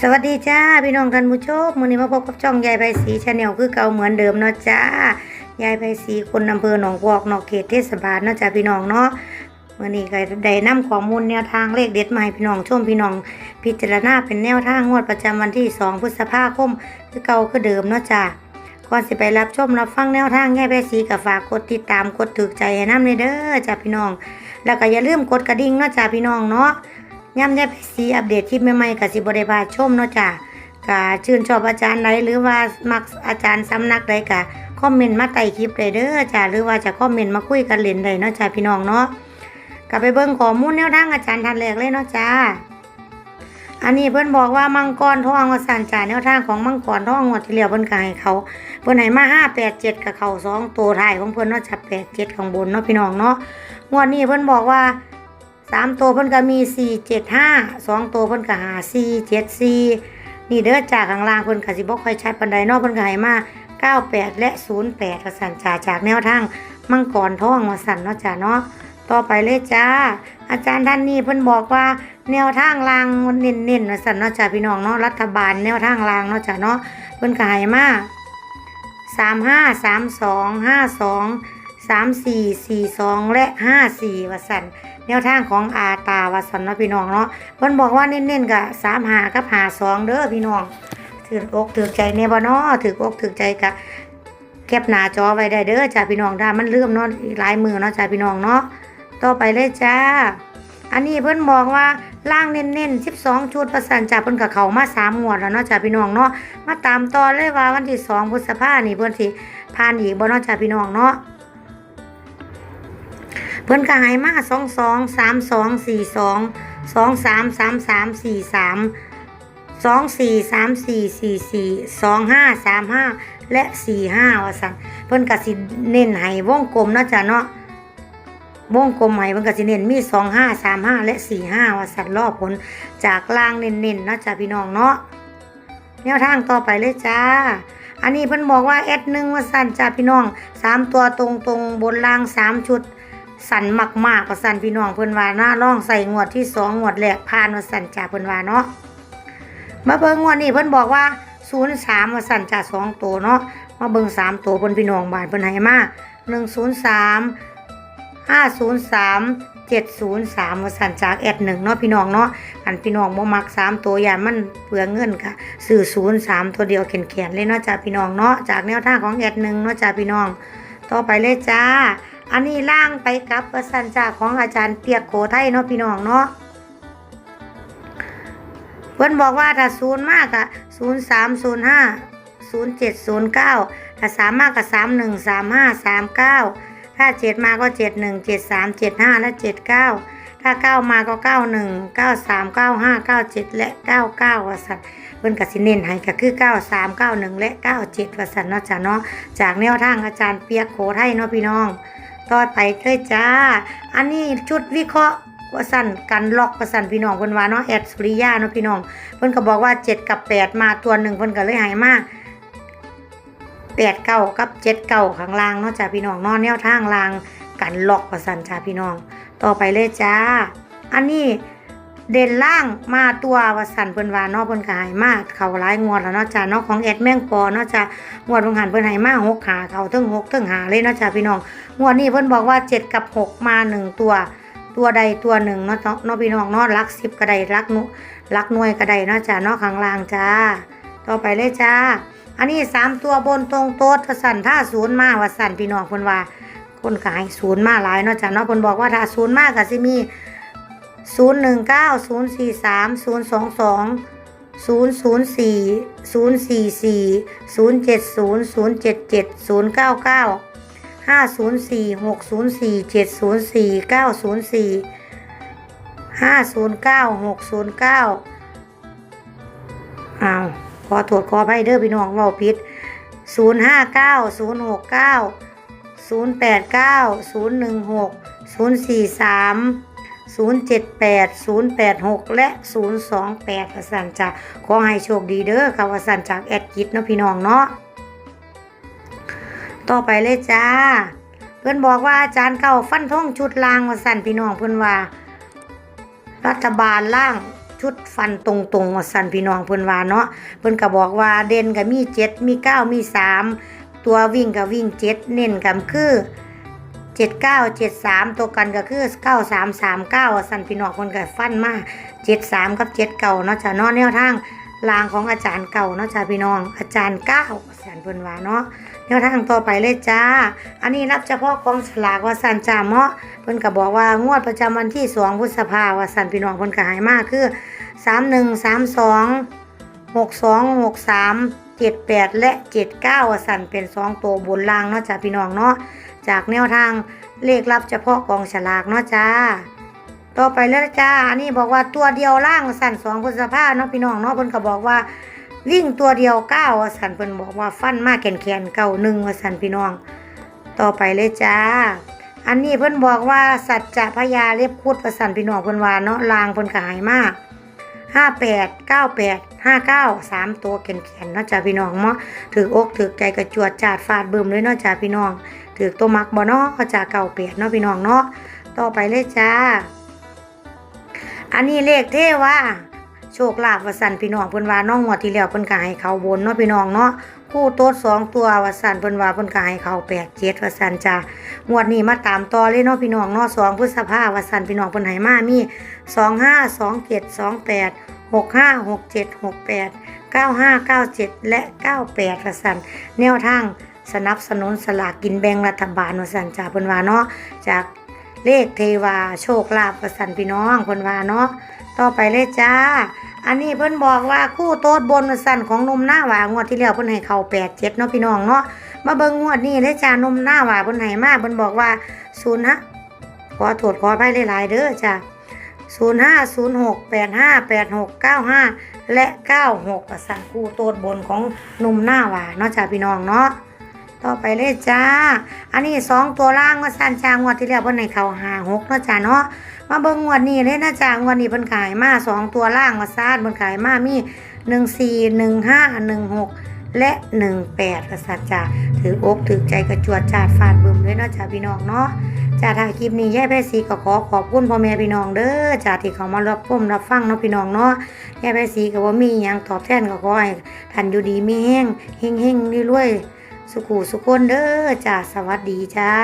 สวัสดีจ้าพี่น้องท่านผู้ชมมื้อนี้มาพบกับช่องยายไพศรีชาแนลคือเก่าเหมือนเดิมเนาะจ้ายายไพศรีคนอำเภอหนองพอกนอกเขตเทศบาลเนาะจ้าพี่น้องเนาะมื้อนี้ก็ได้นำข้อมูลแนวทางเลขเด็ดมาให้พี่น้องชมพี่น้อง พิจารณาเป็นแนวทางงวดประจำวันที่ 2 พฤษภาคมคือเก่าคือเดิมเนาะจ้าก่อนสิไปรับชมรับฟังแนวทางยายไพศรีก็ฝากกดติดตามกดถูกใจให้น้ำเลยเด้อจ้าพี่น้อง แล้วก็อย่าลืมกดกระดิ่งเนาะจ้าพี่น้องเนาะ ย้ำยายไปสีอัปเดตคลิปใหม่ๆกับสิบริพาชมเนาะจ้ะกะชื่นชอบอาจารย์ใดหรือว่ามักอาจารย์สำนักใดกะคอมเมนต์มาใต้คลิปเลยเด้อจ้ะหรือว่าจะคอมเมนต์มาคุยกันเล่นได้เนาะจ้ะพี่น้องเนาะกลับไปเบิ่งข้อมูลแนวทางอาจารย์ทันแรกเลยเนาะจ้าอันนี้เพิ่อนบอกว่ามังกรทองว่าสันจ่าแนวทางของมังกรทองงวดที่แล้วเพิ่อนก็ให้เขาเพิ่อนให้มาห้าแปดเจ็ดกับเขาสองตัวท้ายของเพิ่อนเนาะจ้ะแปดเจ็ดข้างบนเนาะพี่น้องเนาะงวดนี้เพิ่อนบอกว่า สามตัวเพิ่นก็มีสี่เจ็ดห้าสองตัวเพิ่นก็หาสี่เจ็ดสี่นี่เด้อจากข้างล่างเพิ่นก็สิบ่ค่อยชัดปานใดนาะเพิ่นก็ให้มาเก้าแปดและศูนย์แปดว่าสั่นจ่าจากแนวทางมังกรทองว่าสั่นเนาะจ้าเนาะต่อไปเลยจ้า อาจารย์ท่านนี้เพิ่นบอกว่าแนวทางรางมันเน้นๆว่าสั่นเนาะจ้าพี่น้องเนาะรัฐบาลแนวทางรางเนาะจ้าเนาะเพิ่นก็ให้มาสามห้าสามสองห้าสอง สามสี่สี่สองและห้าสี่ว่าสั่นแนวทางของอาตาวาสันเนาะพี่น้องเนาะเพิ่นบอกว่าเน้นๆกับสามหากับหาสองเด้อพี่น้องถืออกถือใจในบ่เนาะถืออกถือใจกะแคปหน้าจอไว้ได้เด้อจ้าพี่น้องถ้ามันเลื่อมเนาะลายมือเนาะจ้าพี่น้องเนาะต่อไปเลยจ้า อันนี้เพิ่นบอกว่าล่างเน้นๆ 12 ชุดประสันจ้าเพิ่นกับเขามาสามงวดแล้วเนาะจ้าพี่น้องเนาะมาตามต่อเลยว่าวันที่ 2พฤษภาคมนี่เพิ่นสิผ่านอีกบ่เนาะจ้าพี่น้องเนาะ เพิ่นก็ให้มาสองสองสามสองสี่สองสองสามสามสามสี่สามสองสี่สามสี่สี่สี่สองห้าสามห้าและสี่ห้าว่าสั่นเพิ่นก็สิเน้นให้วงกลมนะจ้ะเนาะวงกลมให้เพิ่นก็สิเน้นมีสองห้าสามห้าและสี่ห้าว่าสั่นรอบผลจากล่างเน้นๆเนาะจ้ะพี่น้องเนาะแนวทางต่อไปเลยจ้า อันนี้เพิ่นบอกว่าแอดหนึ่งว่าสั่นจ้าพี่น้องสามตัวตรงตรงบนล่างสามชุด สั่นมากๆว่าสั่นพี่น้องเพิ่นว่าหน้าร่องใส่งวดที่สองงวดแรกผ่านว่าสั่นจ่าเพิ่นว่าเนาะมาเบิ่งงวดนี้เพิ่นบอกว่าศูนย์สามว่าสั่นจ่าสองตัวเนาะมาเบิ่งสามตัวเพิ่นพี่น้องบานเพิ่นให้มาหนึ่งศูนย์สามห้าศูนย์สามเจ็ดศูนย์สามว่าสั่นจากแอดหนึ่งเนาะพี่น้องเนาะอันพี่น้องบ่มักสามตัวอย่ามันเปลืองเงินค่ะซื้อศูนย์สามตัวเดียวแขนๆเลยเนาะจ้าพี่น้องเนาะจากแนวทางของแอดหนึ่งเนาะจ้าพี่น้อง ต่อไปเลยจ้า อันนี้ล่างไปกับประสันจาของอาจารย์เปียกโขไทยเนาะพี่น้องเนาะเพิ่นบอกว่าถ้าศูนย์มากอะศูนย์สามศูนย์ห้าศูนย์เจ็ดศูนย์เก้าถ้าสามมากก็สามหนึ่งสามห้าสามเก้าถ้าเจ็ดมาก็เจ็ดหนึ่งเจ็ดสามเจ็ดห้าและเจ็ดเก้าถ้าเก้ามาก็เก้าหนึ่งเก้าสามเก้าห้าเก้าเจ็ดและเก้าเก้าว่าสัตว์เพิ่นก็สิเน้นให้ก็คือเก้าสามเก้าหนึ่งและเก้าเจ็ดว่าสัตว์เนาะจ้ะเนาะจากแนวทางอาจารย์เปียกโขไทยเนาะพี่น้อง ต่อไปเลยจ้า อันนี้ชุดวิเคราะห์ว่าสั่นกันล็อกประสันพี่น้องเพิ่นว่าเนาะแอดสุริยาเนาะพี่น้องเพิ่นก็บอกว่า 7 กับ 8 มาตัวหนึ่งเพิ่นก็เลยหายมาแปดเก้ากับเจ็ดเก้าข้างล่างเนาะจ้าพี่น้องนอนแนวทางล่างกันล็อกประสันจ้าพี่น้อง ต่อไปเลยจ้า อันนี้ เด่นล่างมาตัวว่าสันเพิ่นวานาะเพิ่นก็ให้มาเขาหลายงวดแล้วเนาะจ้าเนาะของแอดแมงปอเนาะจ้างวดบางหันเพิ่นให้มาหกขาเข้าถึงหกถึงหาเลยเนาะจ้าพี่น้องงวดนี้เพิ่นบอกว่า7กับ6มาหนึ่งตัว ตัวใดตัวหนึ่งเนาะเนาะเนาะพี่น้องเนาะรักสิบก็ไดรักนุรักหน่วยก็ไดเนาะจ้าเนาะข้างล่างจ้า ต่อไปเลยจ้า อันนี้สามตัวบนตรงโต๊ดวสันถ้าศูนย์มาว่าสันพี่น้องเพิ่นว่าคนขายศูนย์มาหลายเนาะจ้าเนาะเพิ่นบอกว่าถ้าศูนย์มาก็สิมีศูนย์หนึ่งเก้าศูนย์สี่ ศูนย์สองสองศูนย์ศูนย์สี่ศูนย์สี่สี่ศูนย์เจ็ดศูนย์ศูนย์เจ็ดเจ็ดศูนย์เก้าเก้าห้าศูนย์สี่หกศูนย์สี่เจ็ดศูนย์สี่เก้าศูนย์สี่ห้าศูนย์เก้าหกศูนย์เก้าอ้าวขอโทษขออภัยเด้อพี่น้องเว่าผิดศูนย์ห้า เก้าศูนย์เก้าศูนย์แปดเก้าศูนย์หนึ่งหกศูนย์สี่สามศูนย์เจ็ดแปดศูนย์แปดหกและศูนย์สองแปดวสันจากขอให้โชคดีเด้อค่ะวสันจากแอดกิจเนาะพี่น้องเนาะต่อไปเลยจ้า เพื่อนบอกว่าอาจารย์เก่าฟันท่องชุดลางว่าสั่นพี่น้องเพื่อนว่า รัฐบาลล่างชุดฟันตรงๆว่าสั่นพี่น้องเพิ่อนว่าเนาะเพิ่อนก็บอกว่าเด่นก็มีเจ็ดมีเก้ามีสามตัววิ่งก็วิ่งเจ็ดเน้นก็คือ เจ็ดเก้าเจ็ดสามตัวกันก็คือเก้าสามสามเก้าสันพี่น้องเพิ่นก็ฟันมาเจ็ดสามกับเจ็ดเก่าเนาะจ้ะเนาะแนวทางลางของอาจารย์เก่าเนาะจ้ะพี่น้อง อาจารย์เก้าสันเพิ่นว่าเนาะแนวทางต่อไปเลยจ้า อันนี้รับเฉพาะกองสลากว่าสันจ้าเมาะเพิ่นก็บอกว่างวดประจำวันที่2พฤษภาว่าสันพี่น้องเพิ่นก็หายมากคือ31 32 62 63 78และ79ว่าสันเป็น2ตัวบนล่างเนาะจ้าพี่น้องเนาะ จากแนวทางเลขลับเฉพาะกองฉลากเนาะจ้า ต่อไปแล้วจ้า อันนี้บอกว่าตัวเดียวล่างว่าสั่น2พฤษภาเนาะพี่น้องเนาะเพิ่นก็บอกว่า วิ่งตัวเดียว9ว่าสั่นเพิ่นบอกว่าฟันมากแขนๆเก่าหนึ่งว่าสั่นพี่น้อง ต่อไปเลยจ้า อันนี้เพิ่นบอกว่าสัจจะพญาเล็บคุดประสันพี่น้องเพิ่นว่าเนาะลางเพิ่นก็หายมากห้าแปดเก้าแปดห้าเก้าสามตัวแข็งๆเนาะจ้าพี่น้องเนาะถืออกถือใจกระจวดจาดฟาดเบิ่มเลยเนาะจ้าพี่น้อง ถือตัวมักบ่เนาะก็จ้าเก่าเปียดเนาะพี่น้องเนาะต่อไปเลยจ้า อันนี้เลขเทว่าโชคลาภวสันพี่น้องเพิ่นว่าน้องงวดที่แล้วเพิ่นก็ให้เขาบนเนาะพี่น้องเนาะคู่โต๊ดสองตัววสันเพิ่นว่าเพิ่นก็ให้เขาแปดเจ็ดวสันจ้างวดนี้มาตามต่อเลยเนาะพี่น้องเนาะสองพฤษภาวสันพี่น้องเพิ่นให้มามีสองห้าสองเจ็ดสองแปดหกห้าหกเจ็ดหกแปดเก้าห้าเก้าเจ็ดและเก้าแปดวสันแนวทาง สนับสนุนสลากกินแบ่งรัฐบาลวันสันจ้าเพิ่นว่าเนาะจากเลขเทวาโชคลาภวันสันพี่น้องเพิ่นว่าเนาะต่อไปเลยจ้า อันนี้เพิ่นบอกว่าคู่โต๊ดบนวันสันของนมหน้าหวางวดที่แล้วเพิ่นให้เข้าแปดเจ็ดเนาะพี่น้องเนาะมาเบิ่งงวดนี้เลยจ้านมหน้าหวาเพิ่นให้มาเพิ่นบอกว่า0ฮะขอโทษขออภัยหลายๆเด้อจ้ะ0506858695แปดห้าแปดหกเก้าห้าและ96ประสันคู่โต๊ดบนของนมหน้าหวาเนาะจ้าพี่น้องเนาะ ต่อไปเลยจ้า อันนี้สองตัวล่างว่าสันจางงวดที่แล้วเพิ่นให้เข้า56เนาะจ้าเนาะ มาเบิ่งงวดนี้เลยนะจ้างวดนี้เพิ่นขายมาสองตัวล่างว่าซาดเพิ่นขายมามี141516และ18กษัตริย์จ้าถืออกถือใจกระจวดจาดฟาดบึมด้วยเนาะจ้าพี่น้องเนาะจ้าทางคลิปนี้แย่ายแพสีก็ขอขอบคุณพ่อแม่พี่น้องเด้อจ้าที่เขามารับชมรับฟังเนาะพี่น้องเนาะแย่ายแพสีก็บ่ามีหยังตอบแทนก็ขอให้ท่านอยู่ดีมีแห้งเฮงเฮงๆรวยๆ สุขูสุขคนเด้อจ้าสวัสดีจ้า